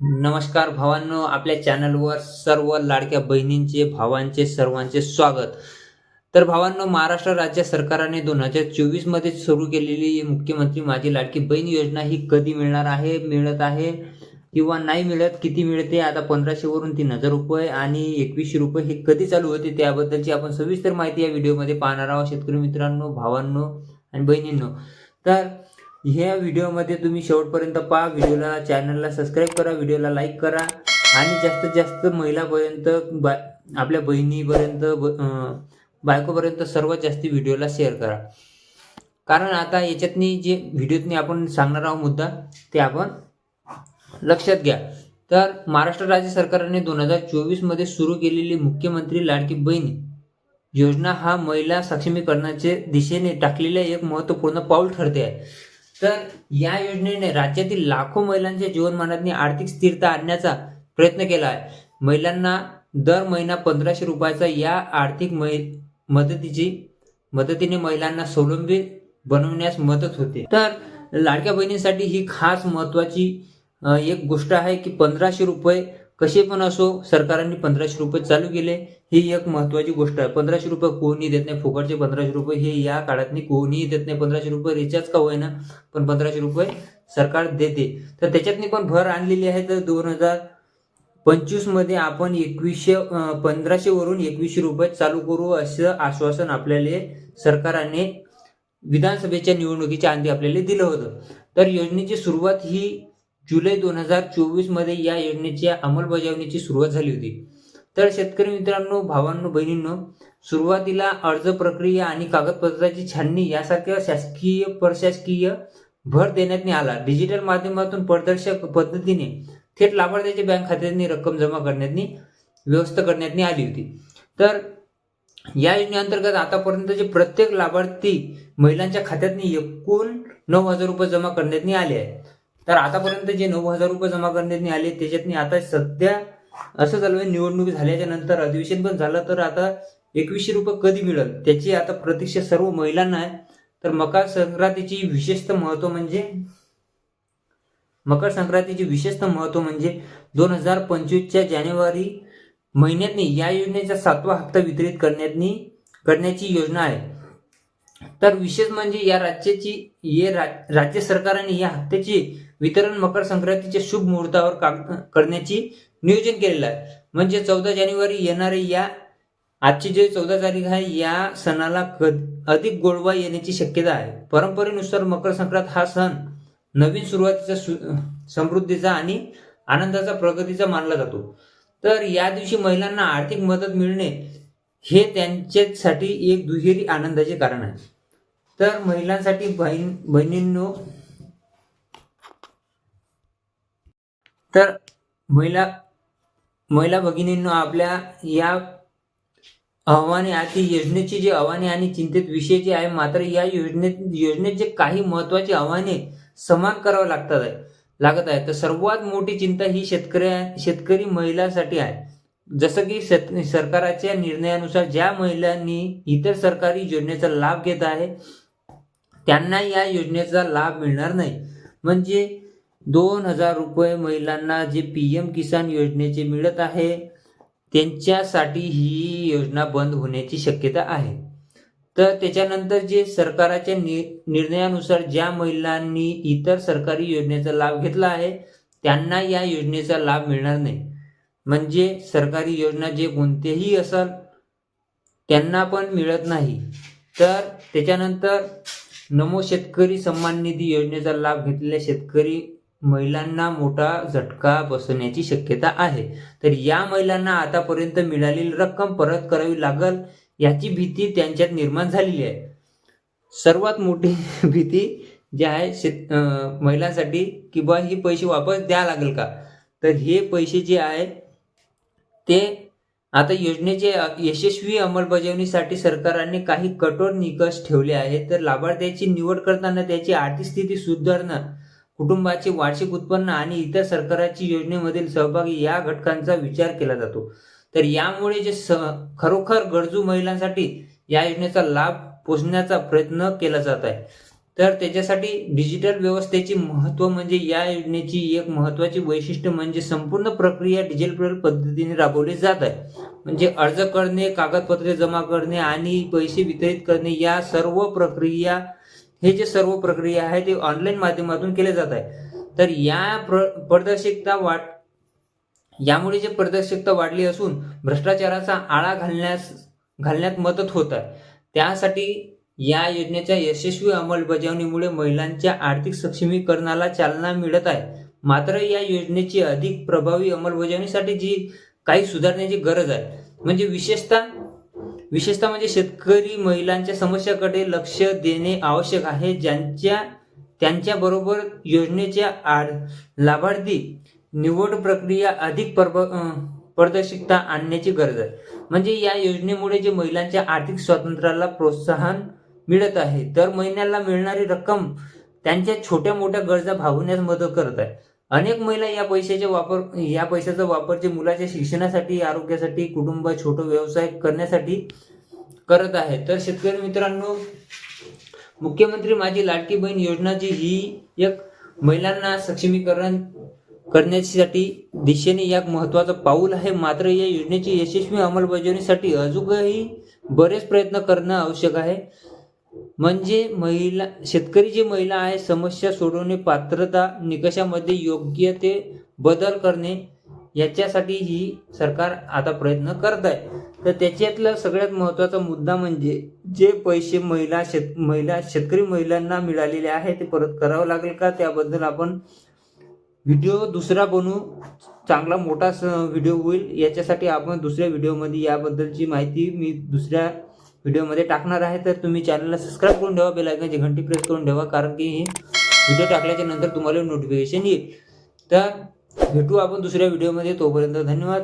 नमस्कार भावांनो आपल्या चॅनलवर सर्व लाडक्या बहिणींचे भावांचे सर्वांचे स्वागत. तर भावांनो महाराष्ट्र राज्य सरकारने दोन हजार चोवीसमध्ये सुरू केलेली मुख्यमंत्री माझी लाडकी बहीण योजना ही कधी मिळणार आहे मिळत आहे? किंवा नाही मिळत किती मिळते? आता पंधराशे वरून तीन हजार रुपये आणि एकवीसशे रुपये हे कधी चालू होते त्याबद्दलची आपण सविस्तर माहिती या व्हिडिओमध्ये पाहणार आहोत. शेतकरी मित्रांनो भावांनो आणि बहिणींनो. तर ह्या व्हिडिओमध्ये तुम्ही शेवटपर्यंत पहा. व्हिडिओला चॅनलला सबस्क्राईब करा. व्हिडिओला लाईक करा. आणि जास्तीत जास्त महिलापर्यंत बा आपल्या बहिणीपर्यंत ब- बायकोपर्यंत सर्वात जास्ती व्हिडिओला शेअर करा. कारण आता याच्यातनी जे व्हिडिओतनी आपण सांगणार आहोत मुद्दा ते आपण लक्षात घ्या. तर महाराष्ट्र राज्य सरकारने दोन हजार चोवीसमध्ये सुरू केलेली मुख्यमंत्री लाडकी बहीण योजना हा महिला सक्षमीकरणाच्या दिशेने टाकलेले एक महत्त्वपूर्ण पाऊल ठरते आहे. तर या योजनेने राज्यातील लाखो महिलांच्या जीवनमानात आर्थिक स्थिरता आणण्याचा प्रयत्न केला आहे. महिलांना दर महिना पंधराशे रुपयाचा या आर्थिक मै मदतीची मदतीने महिलांना स्वावलंबी बनवण्यास मदत होते. तर लाडक्या बहिणींसाठी ही खास महत्वाची एक गोष्ट आहे की पंधराशे रुपये कसे पण असो सरकारने पंधराशे रुपये चालू केले ही एक महत्वाची गोष्ट आहे. पंधराशे रुपये कोणी देत नाही. फुकटचे पंधराशे रुपये हे या काळात कोणीही देत नाही. पंधराशे रुपये रिचार्ज का होईना पण पंधराशे रुपये सरकार देते. तर त्याच्यातनी पण भर आणलेली आहे. तर दोन हजार पंचवीसमध्ये आपण एकवीसशे पंधराशेवरून पंधराशे वरून एकवीसशे रुपये चालू करू असं आश्वासन आपल्याला सरकारने विधानसभेच्या निवडणुकीच्या आधी आपल्याला दिलं होतं. तर योजनेची सुरुवात ही जुलै दोन हजार चोवीसमध्ये या योजनेच्या अंमलबजावणीची सुरुवात झाली होती. तर शेतकरी मित्रांनो भावांनो बहिणींनो सुरुवातीला अर्ज प्रक्रिया आणि कागदपत्राची छाननी यासारख्या शासकीय प्रशासकीय भर देण्यात आला. डिजिटल माध्यमातून पारदर्शक पद्धतीने थेट लाभार्थ्याच्या बँक खात्यात रक्कम जमा करण्यात व्यवस्था करण्यात आली होती. तर या योजनेअंतर्गत आतापर्यंतचे प्रत्येक लाभार्थी महिलांच्या खात्यात एकूण नऊ हजार रुपये जमा करण्यात आले आहे तर आतापर्यंत जे नऊ हजार रुपये जमा करण्यात आले त्याच्यातनी आता सध्या असं चालू आहे, निवडणूक झाल्याच्यानंतर अधिवेशन पण झालं तर आता एकवीसशे रुपये कधी मिळेल? त्याची आता प्रतीक्षा सर्व महिलांना आहे. तर मकर संक्रांतीची विशेषतः महत्त्व म्हणजे मकर संक्रांतीची विशेषतः महत्त्व म्हणजे दोन हजार पंचवीसच्या जानेवारी महिन्यातनी या योजनेचा सातवा हप्ता वितरित करण्यातनी करण्याची योजना आहे. तर विशेष म्हणजे या राज्याची ये राज्य सरकारने या हप्त्याची वितरण मकर संक्रांतीच्या शुभ मुहूर्तावर का- करण्याची नियोजन केलेलं आहे. म्हणजे चौदा जानेवारी येणारे या आजची जे चौदा तारीख आहे या सणाला अधिक गोडवा येण्याची शक्यता आहे. परंपरेनुसार मकर संक्रांत हा सण नवीन सुरुवातीचा सु- समृद्धीचा आणि आनंदाचा प्रगतीचा मानला जातो. तर या दिवशी महिलांना आर्थिक मदत मिळणे हे त्यांच्यासाठी एक दुहेरी आनंदाचे कारण आहे. तर महिलांसाठी बहीण बहिणींनो तर महिला महिला भगिनींना आपल्या या आव्हाने आधी योजनेची जी आव्हाने आणि चिंतित विषय जे आहे मात्र या योजनेत योजनेत जे काही महत्वाची आव्हाने समान करावं लागतात आहे लागत आहे तर सर्वात मोठी चिंता ही शेतकऱ्या शेतकरी महिलांसाठी आहे. जसं की शेत सरकारच्या निर्णयानुसार ज्या महिलांनी इतर सरकारी योजनेचा लाभ घेत आहे त्यांना या योजनेचा लाभ मिळणार नाही. म्हणजे दोन हजार रुपये महिलांना जे पी एम किसान योजनेचे मिळत आहे त्यांच्यासाठी ही योजना बंद होण्याची शक्यता आहे. तर त्याच्यानंतर जे सरकाराच्या नि निर्णयानुसार ज्या महिलांनी इतर सरकारी योजनेचा लाभ घेतला आहे त्यांना या योजनेचा लाभ मिळणार नाही. म्हणजे सरकारी योजना जे कोणतेही असल त्यांना पण मिळत नाही. तर त्याच्यानंतर नमो शेतकरी सन्मान निधी योजनेचा लाभ घेतलेल्या शेतकरी महिलांना मोठा झटका बसण्याची शक्यता आहे. तर या महिलांना आतापर्यंत मिळालेली रक्कम परत करावी लागल याची भीती त्यांच्यात निर्माण झालेली आहे. सर्वात मोठी भीती जी आहे शेत महिलांसाठी की बा ही पैसे वापस द्या लागेल का? तर हे पैसे जे आहे ते आता योजनेचे यशस्वी अंमलबजावणीसाठी सरकारने काही कठोर निकष ठेवले आहेत. तर लाभार्थ्याची निवड करताना त्याची आर्थिक स्थिती सुधारणं कुटुंबाचे वार्षिक उत्पन्न आणि इतर सरकारची योजनेमधील सहभागी या घटकांचा विचार केला जातो. तर यामुळे जे स खरोखर गरजू महिलांसाठी या योजनेचा लाभ पोचण्याचा प्रयत्न केला जात आहे. तर त्याच्यासाठी डिजिटल व्यवस्थेची महत्त्व म्हणजे या योजनेची एक महत्त्वाची वैशिष्ट्य म्हणजे संपूर्ण प्रक्रिया डिजिटल पद्धतीने राबवली जात आहे. म्हणजे अर्ज करणे कागदपत्रे जमा करणे आणि पैसे वितरित करणे या सर्व प्रक्रिया हे जे सर्व प्रक्रिया आहे ते ऑनलाईन माध्यमातून केले जात आहे. तर या प्र पारदर्शकता वाढ यामुळे जे पारदर्शकता वाढली असून भ्रष्टाचाराचा आळा घालण्यास घालण्यात मदत होत आहे. त्यासाठी या योजनेच्या यशस्वी अंमलबजावणीमुळे महिलांच्या आर्थिक सक्षमीकरणाला चालना मिळत आहे. मात्र या योजनेची अधिक प्रभावी अंमलबजावणीसाठी जी काही सुधारण्याची गरज आहे म्हणजे विशेषतः विशेषतः म्हणजे शेतकरी महिलांच्या समस्याकडे लक्ष देणे आवश्यक आहे. ज्यांच्या त्यांच्याबरोबर योजनेच्या आड लाभार्थी निवड प्रक्रिया अधिक परब पारदर्शकता आणण्याची गरज आहे. म्हणजे या योजनेमुळे जे महिलांच्या आर्थिक स्वातंत्र्याला प्रोत्साहन मिळत आहे दर महिन्याला मिळणारी रक्कम त्यांच्या छोट्या मोठ्या गरजा भागवण्यास मदत करत आहे. अनेक महिला या पैशाचा वापर या पैशाचा वापर जे मुलाच्या शिक्षणासाठी आरोग्यासाठी कुटुंब छोटो व्यवसाय करण्यासाठी करत आहे तर शेतकरी मित्रांनो मुख्यमंत्री माझी लाडकी बहीण योजना जी ही एक महिलांना सक्षमीकरण करण्यासाठी दिशेने एक महत्वाचं पाऊल आहे. मात्र या योजनेची यशस्वी अंमलबजावणीसाठी अजूनही बरेच प्रयत्न करणं आवश्यक आहे. म्हणजे महिला शेतकरी जी महिला आहे समस्या सोडवणे पात्रता निकषामध्ये योग्य ते बदल करणे याच्यासाठी ही सरकार आता प्रयत्न करत आहे. तर त्याच्यातला सगळ्यात महत्त्वाचा मुद्दा म्हणजे जे पैसे महिला शेत महिला शेतकरी महिलांना मिळालेले आहे ते परत करावं लागेल का? त्याबद्दल आपण व्हिडिओ दुसरा बनवू. चांगला मोठा स- व्हिडिओ होईल. याच्यासाठी आपण दुसऱ्या व्हिडिओमध्ये याबद्दलची माहिती मी दुसऱ्या व्हिडिओमध्ये टाकणार आहे तर तुम्ही चॅनलला सबस्क्राईब करून ठेवा बेलायकनची घंटी प्रेस करून ठेवा कारण की व्हिडिओ टाकल्याच्या नंतर तुम्हाला नोटिफिकेशन येईल. तर भेटू आपण दुसऱ्या व्हिडिओमध्ये तोपर्यंत धन्यवाद.